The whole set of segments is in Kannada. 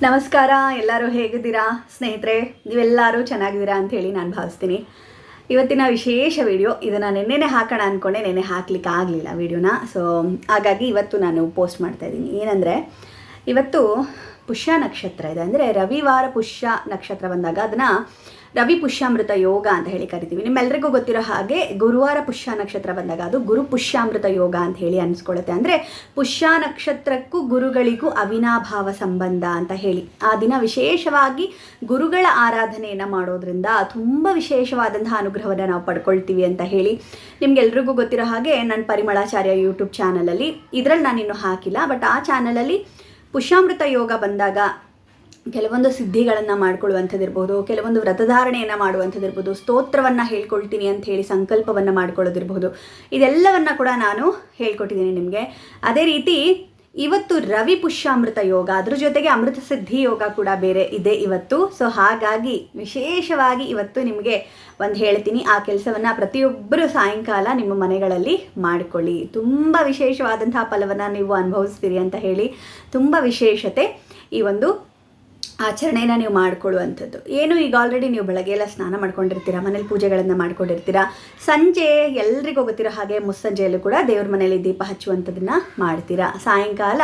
ನಮಸ್ಕಾರ, ಎಲ್ಲರೂ ಹೇಗಿದ್ದೀರಾ? ಸ್ನೇಹಿತರೆ, ನೀವೆಲ್ಲರೂ ಚೆನ್ನಾಗಿದ್ದೀರಾ ಅಂತ ಹೇಳಿ ನಾನು ಭಾವಿಸ್ತೀನಿ. ಇವತ್ತಿನ ವಿಶೇಷ ವಿಡಿಯೋ, ಇದನ್ನು ನೆನ್ನೆನೆ ಹಾಕೋಣ ಅಂದ್ಕೊಂಡೆ ನೆನ್ನೆ ಹಾಕ್ಲಿಕ್ಕೆ ಆಗಲಿಲ್ಲ ವಿಡಿಯೋನ. ಸೊ ಹಾಗಾಗಿ ಇವತ್ತು ನಾನು ಪೋಸ್ಟ್ ಮಾಡ್ತಾ ಇದ್ದೀನಿ. ಏನಂದರೆ ಇವತ್ತು ಪುಷ್ಯ ನಕ್ಷತ್ರ ಇದೆ. ಅಂದರೆ ರವಿವಾರ ಪುಷ್ಯ ನಕ್ಷತ್ರ ಬಂದಾಗ ಅದನ್ನು ರವಿ ಪುಷ್ಯಾಮೃತ ಯೋಗ ಅಂತ ಹೇಳಿ ಕರಿತೀವಿ. ನಿಮ್ಮೆಲ್ಲರಿಗೂ ಗೊತ್ತಿರೋ ಹಾಗೆ ಗುರುವಾರ ಪುಷ್ಯ ನಕ್ಷತ್ರ ಬಂದಾಗ ಅದು ಗುರು ಪುಷ್ಯಾಮೃತ ಯೋಗ ಅಂತ ಹೇಳಿ ಅನಿಸ್ಕೊಳ್ಳುತ್ತೆ ಅಂದರೆ ಪುಷ್ಯ ನಕ್ಷತ್ರಕ್ಕೂ ಗುರುಗಳಿಗೂ ಅವಿನಾಭಾವ ಸಂಬಂಧ ಅಂತ ಹೇಳಿ. ಆ ದಿನ ವಿಶೇಷವಾಗಿ ಗುರುಗಳ ಆರಾಧನೆಯನ್ನು ಮಾಡೋದ್ರಿಂದ ತುಂಬ ವಿಶೇಷವಾದಂತಹ ಅನುಗ್ರಹವನ್ನು ನಾವು ಪಡ್ಕೊಳ್ತೀವಿ ಅಂತ ಹೇಳಿ ನಿಮ್ಗೆಲ್ರಿಗೂ ಗೊತ್ತಿರೋ ಹಾಗೆ ನನ್ನ ಪರಿಮಳಾಚಾರ್ಯ ಯೂಟ್ಯೂಬ್ ಚಾನಲಲ್ಲಿ ಇದರಲ್ಲಿ ನಾನಿನ್ನೂ ಹಾಕಿಲ್ಲ ಬಟ್ ಆ ಚಾನಲಲ್ಲಿ ಪುಷ್ಯಾಮೃತ ಯೋಗ ಬಂದಾಗ ಕೆಲವೊಂದು ಸಿದ್ಧಿಗಳನ್ನು ಮಾಡ್ಕೊಳ್ಳುವಂಥದ್ದಿರ್ಬೋದು, ಕೆಲವೊಂದು ವ್ರತಧಾರಣೆಯನ್ನು ಮಾಡುವಂಥದ್ದಿರ್ಬೋದು, ಸ್ತೋತ್ರವನ್ನು ಹೇಳ್ಕೊಳ್ತೀನಿ ಅಂತ ಹೇಳಿ ಸಂಕಲ್ಪವನ್ನು ಮಾಡ್ಕೊಳ್ಳೋದಿರ್ಬೋದು. ಇದೆಲ್ಲವನ್ನು ಕೂಡ ನಾನು ಹೇಳ್ಕೊಟ್ಟಿದ್ದೀನಿ ನಿಮಗೆ. ಅದೇ ರೀತಿ ಇವತ್ತು ರವಿ ಪುಷ್ಯಾಮೃತ ಯೋಗ, ಅದ್ರ ಜೊತೆಗೆ ಅಮೃತ ಸಿದ್ಧಿ ಯೋಗ ಕೂಡ ಬೇರೆ ಇದೆ ಇವತ್ತು. ಸೊ ಹಾಗಾಗಿ ವಿಶೇಷವಾಗಿ ಇವತ್ತು ನಿಮಗೆ ಒಂದು ಹೇಳ್ತೀನಿ, ಆ ಕೆಲಸವನ್ನು ಪ್ರತಿಯೊಬ್ಬರು ಸಾಯಂಕಾಲ ನಿಮ್ಮ ಮನೆಗಳಲ್ಲಿ ಮಾಡಿಕೊಳ್ಳಿ. ತುಂಬ ವಿಶೇಷವಾದಂತಹ ಫಲವನ್ನು ನೀವು ಅನುಭವಿಸ್ತೀರಿ ಅಂತ ಹೇಳಿ ತುಂಬ ವಿಶೇಷತೆ ಈ ಒಂದು ಆಚರಣೆನ ನೀವು ಮಾಡ್ಕೊಳ್ಳುವಂಥದ್ದು. ಏನು ಈಗ ಆಲ್ರೆಡಿ ನೀವು ಬೆಳಗ್ಗೆ ಎಲ್ಲ ಸ್ನಾನ ಮಾಡ್ಕೊಂಡಿರ್ತೀರಾ, ಮನೇಲಿ ಪೂಜೆಗಳನ್ನು ಮಾಡ್ಕೊಂಡಿರ್ತೀರಾ, ಸಂಜೆ ಎಲ್ರಿಗೂ ಗೊತ್ತಿರೋ ಹಾಗೆ ಮುಸ್ಸಂಜೆಯಲ್ಲೂ ಕೂಡ ದೇವ್ರ ಮನೆಯಲ್ಲಿ ದೀಪ ಹಚ್ಚುವಂಥದ್ದನ್ನು ಮಾಡ್ತೀರಾ? ಸಾಯಂಕಾಲ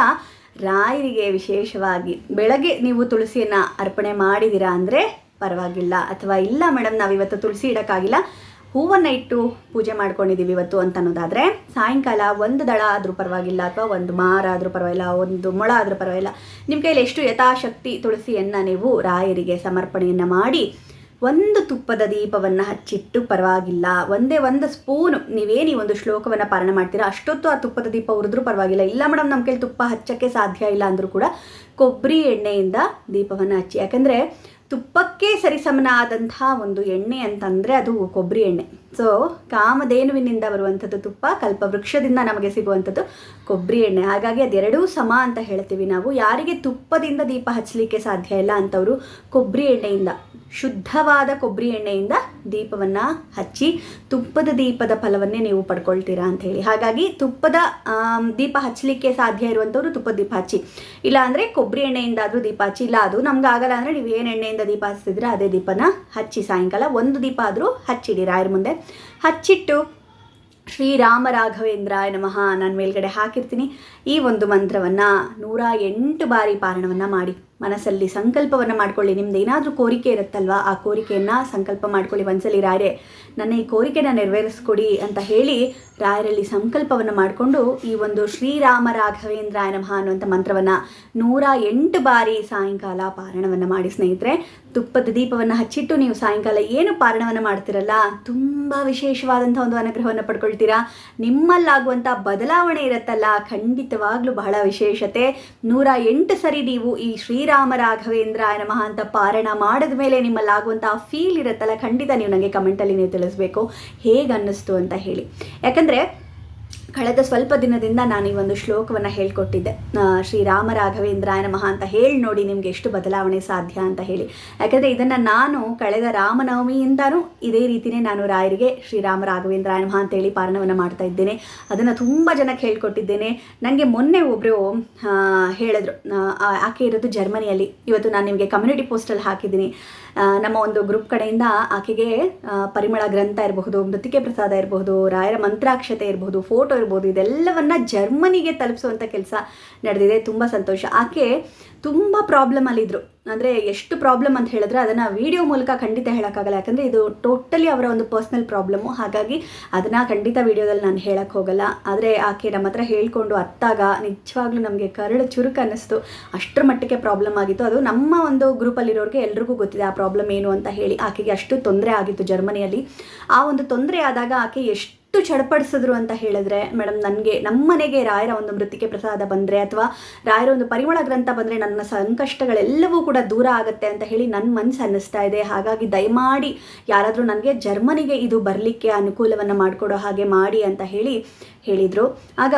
ರಾಯರಿಗೆ ವಿಶೇಷವಾಗಿ ಬೆಳಗ್ಗೆ ನೀವು ತುಳಸಿಯನ್ನು ಅರ್ಪಣೆ ಮಾಡಿದ್ದೀರಾ ಅಂದರೆ ಪರವಾಗಿಲ್ಲ. ಅಥವಾ ಇಲ್ಲ ಮೇಡಮ್ ನಾವಿವತ್ತು ತುಳಸಿ ಇಡೋಕ್ಕಾಗಿಲ್ಲ. ಹೂವನ್ನು ಇಟ್ಟು ಪೂಜೆ ಮಾಡ್ಕೊಂಡಿದ್ದೀವಿ ಇವತ್ತು ಅಂತ ಅನ್ನೋದಾದರೆ, ಸಾಯಂಕಾಲ ಒಂದು ದಳ ಆದರೂ ಪರವಾಗಿಲ್ಲ ಅಥವಾ ಒಂದು ಮಾರ ಆದರೂ ಪರವಾಗಿಲ್ಲ, ಒಂದು ಮೊಳ ಆದರೂ ಪರವಾಗಿಲ್ಲ. ನಿಮ್ಮ ಕೈಯಲ್ಲಿ ಎಷ್ಟು ಯಥಾಶಕ್ತಿ ತುಳಸಿಯನ್ನು ನೀವು ರಾಯರಿಗೆ ಸಮರ್ಪಣೆಯನ್ನು ಮಾಡಿ, ಒಂದು ತುಪ್ಪದ ದೀಪವನ್ನು ಹಚ್ಚಿಟ್ಟು ಪರವಾಗಿಲ್ಲ. ಒಂದೇ ಒಂದು ಸ್ಪೂನು ನೀವೇನು ಈ ಒಂದು ಶ್ಲೋಕವನ್ನು ಪಾಲನೆ ಮಾಡ್ತೀರಾ? ಅಷ್ಟೊತ್ತು ಆ ತುಪ್ಪದ ದೀಪ ಉರಿದ್ರೂ ಪರವಾಗಿಲ್ಲ. ಇಲ್ಲ ಮೇಡಮ್ ನಮ್ಮ ಕೈಲಿ ತುಪ್ಪ ಹಚ್ಚಕ್ಕೆ ಸಾಧ್ಯ ಇಲ್ಲ ಅಂದರೂ ಕೂಡ ಕೊಬ್ಬರಿ ಎಣ್ಣೆಯಿಂದ ದೀಪವನ್ನು ಹಚ್ಚಿ. ಯಾಕಂದರೆ ತುಪ್ಪಕ್ಕೆ ಸರಿಸಮನಾದಂತಹ ಒಂದು ಎಣ್ಣೆ ಅಂತಂದರೆ ಅದು ಕೊಬ್ಬರಿ ಎಣ್ಣೆ. ಸೊ ಕಾಮಧೇನುವಿನಿಂದ ಬರುವಂಥದ್ದು ತುಪ್ಪ, ಕಲ್ಪವೃಕ್ಷದಿಂದ ನಮಗೆ ಸಿಗುವಂಥದ್ದು ಕೊಬ್ಬರಿ ಎಣ್ಣೆ. ಹಾಗಾಗಿ ಅದೆರಡೂ ಸಮ ಅಂತ ಹೇಳ್ತೀವಿ ನಾವು. ಯಾರಿಗೆ ತುಪ್ಪದಿಂದ ದೀಪ ಹಚ್ಚಲಿಕ್ಕೆ ಸಾಧ್ಯ ಇಲ್ಲ ಅಂತವರು ಕೊಬ್ಬರಿ ಎಣ್ಣೆಯಿಂದ ಶುದ್ಧವಾದ ಕೊಬ್ಬರಿ ಎಣ್ಣೆಯಿಂದ ದೀಪವನ್ನು ಹಚ್ಚಿ ತುಪ್ಪದ ದೀಪದ ಫಲವನ್ನೇ ನೀವು ಪಡ್ಕೊಳ್ತೀರಾ ಅಂತ ಹೇಳಿ. ಹಾಗಾಗಿ ತುಪ್ಪದ ದೀಪ ಹಚ್ಚಲಿಕ್ಕೆ ಸಾಧ್ಯ ಇರುವಂಥವ್ರು ತುಪ್ಪದ ದೀಪ ಹಚ್ಚಿ. ಇಲ್ಲ ಅಂದರೆ ಕೊಬ್ಬರಿ ಎಣ್ಣೆಯಿಂದ ಆದರೂ ದೀಪ ಹಚ್ಚಿ. ಇಲ್ಲ, ಅದು ನಮ್ಗೆ ಆಗಲ್ಲ ಅಂದರೆ ನೀವು ಏನು ಎಣ್ಣೆಯಿಂದ ದೀಪ ಹಚ್ತಿದ್ರೆ ಅದೇ ದೀಪನ ಹಚ್ಚಿ ಸಾಯಂಕಾಲ. ಒಂದು ದೀಪ ಆದರೂ ಹಚ್ಚಿಡಿ ರಾಯರ ಮುಂದೆ. ಹಚ್ಚಿಟ್ಟು ಶ್ರೀರಾಮ ರಾಘವೇಂದ್ರಾಯ ನಮಃ, ನಾನು ಮೇಲ್ಗಡೆ ಹಾಕಿರ್ತೀನಿ. ಈ ಒಂದು ಮಂತ್ರವನ್ನು ನೂರ ಎಂಟು ಬಾರಿ ಪಾರಣವನ್ನು ಮಾಡಿ. ಮನಸ್ಸಲ್ಲಿ ಸಂಕಲ್ಪವನ್ನು ಮಾಡ್ಕೊಳ್ಳಿ. ನಿಮ್ದು ಏನಾದರೂ ಕೋರಿಕೆ ಇರುತ್ತಲ್ವಾ? ಆ ಕೋರಿಕೆಯನ್ನು ಸಂಕಲ್ಪ ಮಾಡ್ಕೊಳ್ಳಿ. ಒಂದ್ಸಲಿ ರಾಯರೇ, ನನ್ನ ಈ ಕೋರಿಕೆನ ನೆರವೇರಿಸ್ಕೊಡಿ ಅಂತ ಹೇಳಿ ರಾಯರಲ್ಲಿ ಸಂಕಲ್ಪವನ್ನು ಮಾಡಿಕೊಂಡು ಈ ಒಂದು ಶ್ರೀರಾಮ ರಾಘವೇಂದ್ರ ನಮಃ ಅನ್ನುವಂಥ ಮಂತ್ರವನ್ನು ನೂರ ಎಂಟು ಬಾರಿ ಸಾಯಂಕಾಲ ಪಾರಣವನ್ನು ಮಾಡಿ. ಸ್ನೇಹಿತರೆ, ತುಪ್ಪದ ದೀಪವನ್ನು ಹಚ್ಚಿಟ್ಟು ನೀವು ಸಾಯಂಕಾಲ ಏನು ಪಾರಣವನ್ನು ಮಾಡ್ತಿರಲ್ಲ? ತುಂಬ ವಿಶೇಷವಾದಂಥ ಒಂದು ಅನುಗ್ರಹವನ್ನು ಪಡ್ಕೊಳ್ತೀರಾ? ನಿಮ್ಮಲ್ಲಾಗುವಂಥ ಬದಲಾವಣೆ ಇರುತ್ತಲ್ಲ? ಖಂಡಿತವಾಗ್ಲೂ ಬಹಳ ವಿಶೇಷತೆ. ನೂರ ಎಂಟು ಸರಿ ನೀವು ಈ ಶ್ರೀರಾಮ ರಾಘವೇಂದ್ರ ನಮಃ ಅಂತ ಪಾರಣ ಮಾಡಿದ ಮೇಲೆ ನಿಮ್ಮಲ್ಲಾಗುವಂಥ ಫೀಲ್ ಇರುತ್ತಲ್ಲ, ಖಂಡಿತ ನೀವು ನನಗೆ ಕಮೆಂಟಲ್ಲಿ ನೀವು ತಿಳಿಸ್ಬೇಕು. ಹೇಗೆ ಅನ್ನಿಸ್ತು ಅಂತ ಹೇಳಿ. ಯಾಕಂದರೆ ಕಳೆದ ಸ್ವಲ್ಪ ದಿನದಿಂದ ನಾನು ಈ ಒಂದು ಶ್ಲೋಕವನ್ನು ಹೇಳ್ಕೊಟ್ಟಿದ್ದೆ. ಶ್ರೀರಾಮ ರಾಘವೇಂದ್ರಾಯ ನಮಃ ಅಂತ ಹೇಳಿ ನೋಡಿ ನಿಮಗೆ ಎಷ್ಟು ಬದಲಾವಣೆ ಸಾಧ್ಯ ಅಂತ ಹೇಳಿ. ಯಾಕಂದರೆ ಇದನ್ನು ನಾನು ಕಳೆದ ರಾಮನವಮಿಯಿಂದನೂ ಇದೇ ರೀತಿಯೇ ನಾನು ರಾಯರಿಗೆ ಶ್ರೀರಾಮ ರಾಘವೇಂದ್ರಾಯ ನಮಃ ಅಂತೇಳಿ ಪಾರಣವನ್ನು ಮಾಡ್ತಾ ಇದ್ದೇನೆ. ಅದನ್ನು ತುಂಬ ಜನಕ್ಕೆ ಹೇಳ್ಕೊಟ್ಟಿದ್ದೇನೆ. ನನಗೆ ಮೊನ್ನೆ ಒಬ್ಬರು ಹೇಳಿದ್ರು. ಆಕೆ ಇರೋದು ಜರ್ಮನಿಯಲ್ಲಿ. ಇವತ್ತು ನಾನು ನಿಮಗೆ ಕಮ್ಯುನಿಟಿ ಪೋಸ್ಟಲ್ಲಿ ಹಾಕಿದ್ದೀನಿ. ನಮ್ಮ ಒಂದು ಗ್ರೂಪ್ ಕಡೆಯಿಂದ ಆಕೆಗೆ ಪರಿಮಳ ಗ್ರಂಥ ಇರಬಹುದು, ಮೃತಿಕೆ ಪ್ರಸಾದ ಇರಬಹುದು, ರಾಯರ ಮಂತ್ರಾಕ್ಷತೆ ಇರಬಹುದು ಫೋಟೋ ಇರ್ಬೋದು ಇದೆಲ್ಲವನ್ನ ಜರ್ಮನಿಗೆ ತಲುಪಿಸುವಂಥ ಕೆಲಸ ನಡೆದಿದೆ. ತುಂಬ ಸಂತೋಷ. ಆಕೆ ತುಂಬ ಪ್ರಾಬ್ಲಮಲ್ಲಿದ್ದರು ಅಂದರೆ ಎಷ್ಟು ಪ್ರಾಬ್ಲಮ್ ಅಂತ ಹೇಳಿದ್ರೆ ಅದನ್ನು ವಿಡಿಯೋ ಮೂಲಕ ಖಂಡಿತ ಹೇಳೋಕ್ಕಾಗಲ್ಲ. ಯಾಕಂದರೆ ಇದು ಟೋಟಲಿ ಅವರ ಒಂದು ಪರ್ಸ್ನಲ್ ಪ್ರಾಬ್ಲಮ್ಮು ಹಾಗಾಗಿ ಅದನ್ನು ಖಂಡಿತ ವಿಡಿಯೋದಲ್ಲಿ ನಾನು ಹೇಳಕ್ಕೆ ಹೋಗಲ್ಲ. ಆದರೆ ಆಕೆ ನಮ್ಮ ಹತ್ರ ಹೇಳ್ಕೊಂಡು ಅತ್ತಾಗ ನಿಜವಾಗ್ಲೂ ನಮಗೆ ಕರಳು ಚುರುಕು ಅನ್ನಿಸ್ತು. ಅಷ್ಟರ ಮಟ್ಟಿಗೆ ಪ್ರಾಬ್ಲಮ್ ಆಗಿತ್ತು. ಅದು ನಮ್ಮ ಒಂದು ಗ್ರೂಪಲ್ಲಿರೋರಿಗೆ ಎಲ್ರಿಗೂ ಗೊತ್ತಿದೆ ಆ ಪ್ರಾಬ್ಲಮ್ ಏನು ಅಂತ ಹೇಳಿ ಆಕೆಗೆ ಅಷ್ಟು ತೊಂದರೆ ಆಗಿತ್ತು ಜರ್ಮನಿಯಲ್ಲಿ. ಆ ಒಂದು ತೊಂದರೆ ಆದಾಗ ಆಕೆ ಎಷ್ಟು ಚಡಪಡಿಸಿದ್ರು ಅಂತ ಹೇಳಿದ್ರೆ ಮೇಡಮ್ ನನಗೆ ನಮ್ಮ ಮನೆಗೆ ರಾಯರ ಒಂದು ಮೃತಿಕೆ ಪ್ರಸಾದ ಬಂದರೆ ಅಥವಾ ರಾಯರ ಒಂದು ಪರಿಮಳ ಗ್ರಂಥ ಬಂದರೆ ನನ್ನ ಸಂಕಷ್ಟಗಳೆಲ್ಲವೂ ಕೂಡ ದೂರ ಆಗುತ್ತೆ ಅಂತ ಹೇಳಿ ನನ್ನ ಮನಸ್ಸು ಅನ್ನಿಸ್ತಾ ಇದೆ. ಹಾಗಾಗಿ ದಯಮಾಡಿ ಯಾರಾದರೂ ನನಗೆ ಜರ್ಮನಿಗೆ ಇದು ಬರಲಿಕ್ಕೆ ಅನುಕೂಲವನ್ನು ಮಾಡಿಕೊಡೋ ಹಾಗೆ ಮಾಡಿ ಅಂತ ಹೇಳಿ ಹೇಳಿದರು. ಆಗ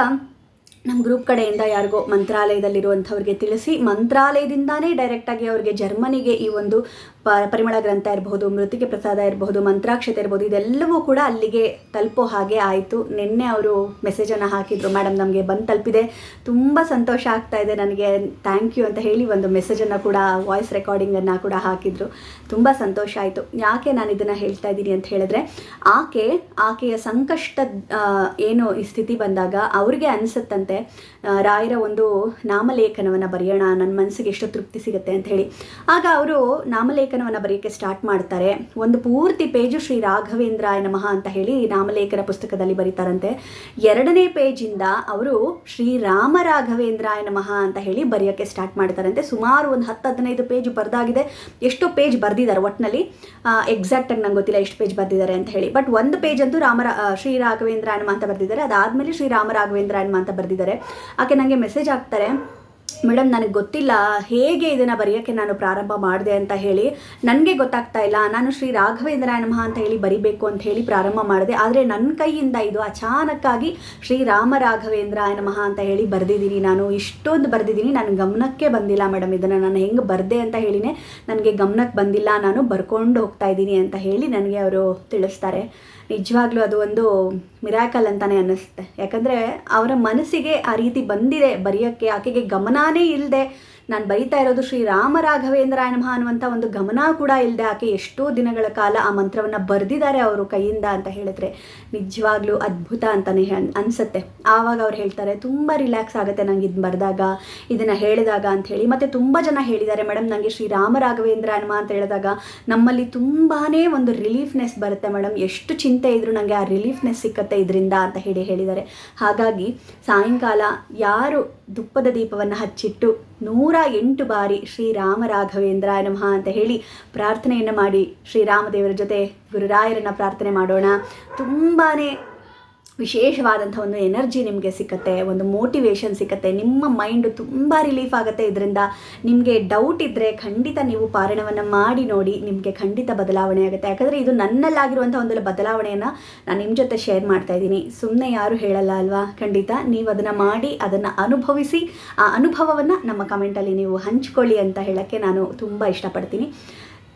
ನಮ್ಮ ಗ್ರೂಪ್ ಕಡೆಯಿಂದ ಯಾರಿಗೋ ಮಂತ್ರಾಲಯದಲ್ಲಿರುವಂಥವ್ರಿಗೆ ತಿಳಿಸಿ, ಮಂತ್ರಾಲಯದಿಂದಾನೇ ಡೈರೆಕ್ಟಾಗಿ ಅವ್ರಿಗೆ ಜರ್ಮನಿಗೆ ಈ ಒಂದು ಪ, ಪರಿಮಳ ಗ್ರಂಥ ಇರಬಹುದು ಮೃತಿಕೆ ಪ್ರಸಾದ ಇರಬಹುದು, ಮಂತ್ರಾಕ್ಷತೆ ಇರಬಹುದು, ಇದೆಲ್ಲವೂ ಕೂಡ ಅಲ್ಲಿಗೆ ತಲುಪೋ ಹಾಗೆ ಆಯಿತು. ನಿನ್ನೆ ಅವರು ಮೆಸೇಜನ್ನು ಹಾಕಿದ್ರು. ಮೇಡಮ್ ನಮಗೆ ಬಂದು ತಲುಪಿದೆ. ತುಂಬ ಸಂತೋಷ ಆಗ್ತಾ ಇದೆ ನನಗೆ. ಥ್ಯಾಂಕ್ ಯು ಅಂತ ಹೇಳಿ ಒಂದು ಮೆಸೇಜನ್ನು ಕೂಡ ವಾಯ್ಸ್ ರೆಕಾರ್ಡಿಂಗನ್ನು ಕೂಡ ಹಾಕಿದ್ರು. ತುಂಬ ಸಂತೋಷ ಆಯಿತು. ಯಾಕೆ ನಾನು ಇದನ್ನು ಹೇಳ್ತಾ ಇದ್ದೀನಿ ಅಂತ ಹೇಳಿದ್ರೆ, ಆಕೆ, ಆಕೆಯ ಸಂಕಷ್ಟ ಏನು ಈ ಸ್ಥಿತಿ ಬಂದಾಗ ಅವ್ರಿಗೆ ಅನಿಸುತ್ತಂತೆ ರಾಯರ ಒಂದು ನಾಮಲೇಖನವನ್ನು ಬರೆಯೋಣ ನನ್ನ ಮನಸ್ಸಿಗೆ ಎಷ್ಟು ತೃಪ್ತಿ ಸಿಗುತ್ತೆ ಅಂತ ಹೇಳಿ. ಆಗ ಅವರು ನಾಮಲೇಖನವನ್ನು ಬರೆಯೋಕ್ಕೆ ಸ್ಟಾರ್ಟ್ ಮಾಡ್ತಾರೆ. ಒಂದು ಪೂರ್ತಿ ಪೇಜು ಶ್ರೀ ರಾಘವೇಂದ್ರಾಯ ನಮಃ ಅಂತ ಹೇಳಿ ನಾಮಲೇಖನ ಪುಸ್ತಕದಲ್ಲಿ ಬರೀತಾರಂತೆ. ಎರಡನೇ ಪೇಜಿಂದ ಅವರು ಶ್ರೀ ರಾಮ ರಾಘವೇಂದ್ರಾಯ ನಮಃ ಅಂತ ಹೇಳಿ ಬರೆಯೋಕ್ಕೆ ಸ್ಟಾರ್ಟ್ ಮಾಡ್ತಾರಂತೆ. ಸುಮಾರು ಒಂದು ಹತ್ತು ಹದಿನೈದು ಪೇಜ್ ಬರೆದಾಗಿದೆ. ಎಷ್ಟೋ ಪೇಜ್ ಬರೆದಿದ್ದಾರೆ ಒಟ್ಟಿನಲ್ಲಿ ಎಕ್ಸಾಕ್ಟಾಗಿ ನಂಗೆ ಗೊತ್ತಿಲ್ಲ ಎಷ್ಟು ಪೇಜ್ ಬರೆದಿದ್ದಾರೆ ಅಂತ ಹೇಳಿ. ಬಟ್ ಒಂದು ಪೇಜ್ ಅಂತೂ ರಾಮ ಶ್ರೀ ರಾಘವೇಂದ್ರ ಅಂತ ಬರೆದಿದ್ದಾರೆ. ಅದಾದಮೇಲೆ ಶ್ರೀ ರಾಮ ರಾಘವೇಂದ್ರ ಅಂತ ಬರೆದಿದ್ದಾರೆ. ಆಕೆ ನನಗೆ ಮೆಸೇಜ್ ಹಾಕ್ತಾರೆ. ಮೇಡಮ್, ನನಗೆ ಗೊತ್ತಿಲ್ಲ. ಹೇಗೆ ಇದನ್ನು ಬರೆಯೋಕ್ಕೆ ನಾನು ಪ್ರಾರಂಭ ಮಾಡಿದೆ ಅಂತ ಹೇಳಿ. ನನಗೆ ಗೊತ್ತಾಗ್ತಾ ಇಲ್ಲ. ನಾನು ಶ್ರೀ ರಾಘವೇಂದ್ರ ನಮಃ ಅಂತ ಹೇಳಿ ಬರಿಬೇಕು ಅಂತ ಹೇಳಿ ಪ್ರಾರಂಭ ಮಾಡಿದೆ. ಆದರೆ ನನ್ನ ಕೈಯಿಂದ ಇದು ಅಚಾನಕ್ಕಾಗಿ ಶ್ರೀ ರಾಮ ರಾಘವೇಂದ್ರ ನಮಃ ಅಂತ ಹೇಳಿ ಬರೆದಿದ್ದೀನಿ. ನಾನು ಇಷ್ಟೊಂದು ಬರೆದಿದ್ದೀನಿ. ನನ್ನ ಗಮನಕ್ಕೆ ಬಂದಿಲ್ಲ ಮೇಡಮ್. ಇದನ್ನು ನಾನು ಹೆಂಗೆ ಬರೆದೆ ಅಂತ ಹೇಳಿನೇ ನನಗೆ ಗಮನಕ್ಕೆ ಬಂದಿಲ್ಲ. ನಾನು ಬರ್ಕೊಂಡು ಹೋಗ್ತಾ ಇದ್ದೀನಿ ಅಂತ ಹೇಳಿ ನನಗೆ ಅವರು ತಿಳಿಸ್ತಾರೆ. ನಿಜವಾಗ್ಲೂ ಅದು ಒಂದು ಮಿರಾಕಲ್ ಅಂತಾನೆ ಅನ್ನಿಸುತ್ತೆ. ಯಾಕಂದರೆ ಅವರ ಮನಸ್ಸಿಗೆ ಆ ರೀತಿ ಬಂದಿದೆ, ಬರೆಯೋಕ್ಕೆ, ಆಕೆಗೆ ಗಮನಾನೇ ಇಲ್ಲದೆ ನಾನು ಬೈತಾ ಇರೋದು ಶ್ರೀ ರಾಮ ರಾಘವೇಂದ್ರ ನಮಃ ಅನ್ನುವಂಥ ಒಂದು ಗಮನ ಕೂಡ ಇಲ್ಲದೆ ಆಕೆ ಎಷ್ಟೋ ದಿನಗಳ ಕಾಲ ಆ ಮಂತ್ರವನ್ನು ಬರೆದಿದ್ದಾರೆ ಅವರು ಕೈಯಿಂದ ಅಂತ ಹೇಳಿದ್ರೆ ನಿಜವಾಗ್ಲೂ ಅದ್ಭುತ ಅಂತಲೇ ಅನಿಸುತ್ತೆ. ಆವಾಗ ಅವ್ರು ಹೇಳ್ತಾರೆ, ತುಂಬ ರಿಲ್ಯಾಕ್ಸ್ ಆಗುತ್ತೆ ನಂಗೆ ಇದು ಬರೆದಾಗ, ಇದನ್ನು ಹೇಳಿದಾಗ ಅಂತ ಹೇಳಿ. ಮತ್ತು ತುಂಬ ಜನ ಹೇಳಿದ್ದಾರೆ ಮೇಡಮ್ ನನಗೆ ಶ್ರೀ ರಾಮ ರಾಘವೇಂದ್ರ ಹನುಮ ಅಂತ ಹೇಳಿದಾಗ ನಮ್ಮಲ್ಲಿ ತುಂಬಾ ಒಂದು ರಿಲೀಫ್ನೆಸ್ ಬರುತ್ತೆ ಮೇಡಮ್ ಎಷ್ಟು ಚಿಂತೆ ಇದ್ರು ನನಗೆ ಆ ರಿಲೀಫ್ನೆಸ್ ಸಿಕ್ಕತ್ತೆ ಇದರಿಂದ ಅಂತ ಹೇಳಿ ಹೇಳಿದ್ದಾರೆ. ಹಾಗಾಗಿ ಸಾಯಂಕಾಲ ಯಾರು ದುಪ್ಪದ ದೀಪವನ್ನು ಹಚ್ಚಿಟ್ಟು ನೂರ ಎಂಟು ಬಾರಿ ಶ್ರೀರಾಮ ರಾಘವೇಂದ್ರ ನಮಃ ಅಂತ ಹೇಳಿ ಪ್ರಾರ್ಥನೆಯನ್ನು ಮಾಡಿ ಶ್ರೀರಾಮದೇವರ ಜೊತೆ ಗುರುರಾಯರನ್ನು ಪ್ರಾರ್ಥನೆ ಮಾಡೋಣ. ತುಂಬಾ ವಿಶೇಷವಾದಂಥ ಒಂದು ಎನರ್ಜಿ ನಿಮಗೆ ಸಿಕ್ಕತ್ತೆ, ಒಂದು ಮೋಟಿವೇಶನ್ ಸಿಕ್ಕತ್ತೆ, ನಿಮ್ಮ ಮೈಂಡು ತುಂಬ ರಿಲೀಫ್ ಆಗುತ್ತೆ. ಇದರಿಂದ ನಿಮಗೆ ಡೌಟ್ ಇದ್ದರೆ ಖಂಡಿತ ನೀವು ಪಾರಣವನ್ನು ಮಾಡಿ ನೋಡಿ ನಿಮಗೆ ಖಂಡಿತ ಬದಲಾವಣೆ ಆಗುತ್ತೆ. ಯಾಕಂದರೆ ಇದು ನನ್ನಲ್ಲಾಗಿರುವಂಥ ಒಂದು ಬದಲಾವಣೆಯನ್ನು ನಾನು ನಿಮ್ಮ ಜೊತೆ ಶೇರ್ ಮಾಡ್ತಾ ಇದ್ದೀನಿ. ಸುಮ್ಮನೆ ಯಾರು ಹೇಳಲ್ಲ ಅಲ್ವಾ? ಖಂಡಿತ ನೀವು ಅದನ್ನು ಮಾಡಿ, ಅದನ್ನು ಅನುಭವಿಸಿ, ಆ ಅನುಭವವನ್ನು ನಮ್ಮ ಕಮೆಂಟಲ್ಲಿ ನೀವು ಹಂಚ್ಕೊಳ್ಳಿ ಅಂತ ಹೇಳೋಕ್ಕೆ ನಾನು ತುಂಬ ಇಷ್ಟಪಡ್ತೀನಿ.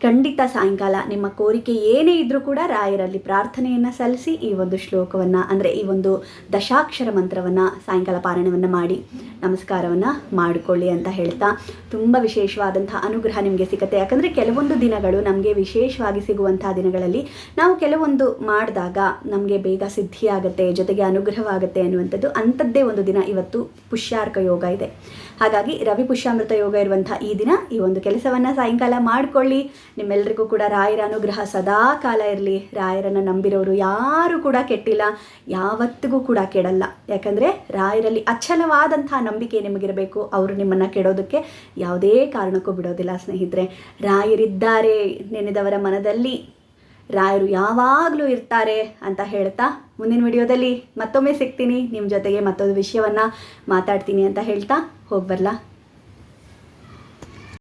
ಖಂಡಿತ ಸಾಯಂಕಾಲ ನಿಮ್ಮ ಕೋರಿಕೆ ಏನೇ ಇದ್ರೂ ಕೂಡ ರಾಯರಲ್ಲಿ ಪ್ರಾರ್ಥನೆಯನ್ನು ಸಲ್ಲಿಸಿ ಈ ಒಂದು ಶ್ಲೋಕವನ್ನು, ಅಂದರೆ ಈ ಒಂದು ದಶಾಕ್ಷರ ಮಂತ್ರವನ್ನು, ಸಾಯಂಕಾಲ ಪಾರಾಯಣವನ್ನು ಮಾಡಿ, ನಮಸ್ಕಾರವನ್ನು ಮಾಡಿಕೊಳ್ಳಿ ಅಂತ ಹೇಳ್ತಾ ತುಂಬ ವಿಶೇಷವಾದಂಥ ಅನುಗ್ರಹ ನಿಮಗೆ ಸಿಗುತ್ತೆ. ಯಾಕಂದರೆ ಕೆಲವೊಂದು ದಿನಗಳು ನಮಗೆ ವಿಶೇಷವಾಗಿ ಸಿಗುವಂಥ ದಿನಗಳಲ್ಲಿ ನಾವು ಕೆಲವೊಂದು ಮಾಡಿದಾಗ ನಮಗೆ ಬೇಗ ಸಿದ್ಧಿಯಾಗುತ್ತೆ, ಜೊತೆಗೆ ಅನುಗ್ರಹವಾಗುತ್ತೆ ಅನ್ನುವಂಥದ್ದು ಅಂಥದ್ದೇ ಒಂದು ದಿನ ಇವತ್ತು ಪುಷ್ಯಾರ್ಕ ಯೋಗ ಇದೆ. ಹಾಗಾಗಿ ರವಿ ಪುಷ್ಯಾಮೃತ ಯೋಗ ಇರುವಂಥ ಈ ದಿನ ಈ ಒಂದು ಕೆಲಸವನ್ನು ಸಾಯಂಕಾಲ ಮಾಡಿಕೊಳ್ಳಿ. ನಿಮ್ಮೆಲ್ಲರಿಗೂ ಕೂಡ ರಾಯರ ಅನುಗ್ರಹ ಸದಾ ಕಾಲ ಇರಲಿ. ರಾಯರನ್ನು ನಂಬಿರೋರು ಯಾರು ಕೂಡ ಕೆಟ್ಟಿಲ್ಲ. ಯಾವತ್ತಿಗೂ ಕೂಡ ಕೆಡಲ್ಲ. ಯಾಕಂದರೆ ರಾಯರಲ್ಲಿ ಅಚಲವಾದಂಥ ನಂಬಿಕೆ ನಿಮಗಿರಬೇಕು. ಅವರು ನಿಮ್ಮನ್ನು ಕೆಡೋದಕ್ಕೆ ಯಾವುದೇ ಕಾರಣಕ್ಕೂ ಬಿಡೋದಿಲ್ಲ ಸ್ನೇಹಿತರೆ. ರಾಯರಿದ್ದಾರೆ. ನೆನೆದವರ ಮನದಲ್ಲಿ ರಾಯರು ಯಾವಾಗಲೂ ಇರ್ತಾರೆ ಅಂತ ಹೇಳ್ತಾ ಮುಂದಿನ ವಿಡಿಯೋದಲ್ಲಿ ಮತ್ತೊಮ್ಮೆ ಸಿಗ್ತೀನಿ. ನಿಮ್ಮ ಜೊತೆಗೆ ಮತ್ತೊಂದು ವಿಷಯವನ್ನು ಮಾತಾಡ್ತೀನಿ ಅಂತ ಹೇಳ್ತಾ ಹೋಗಿ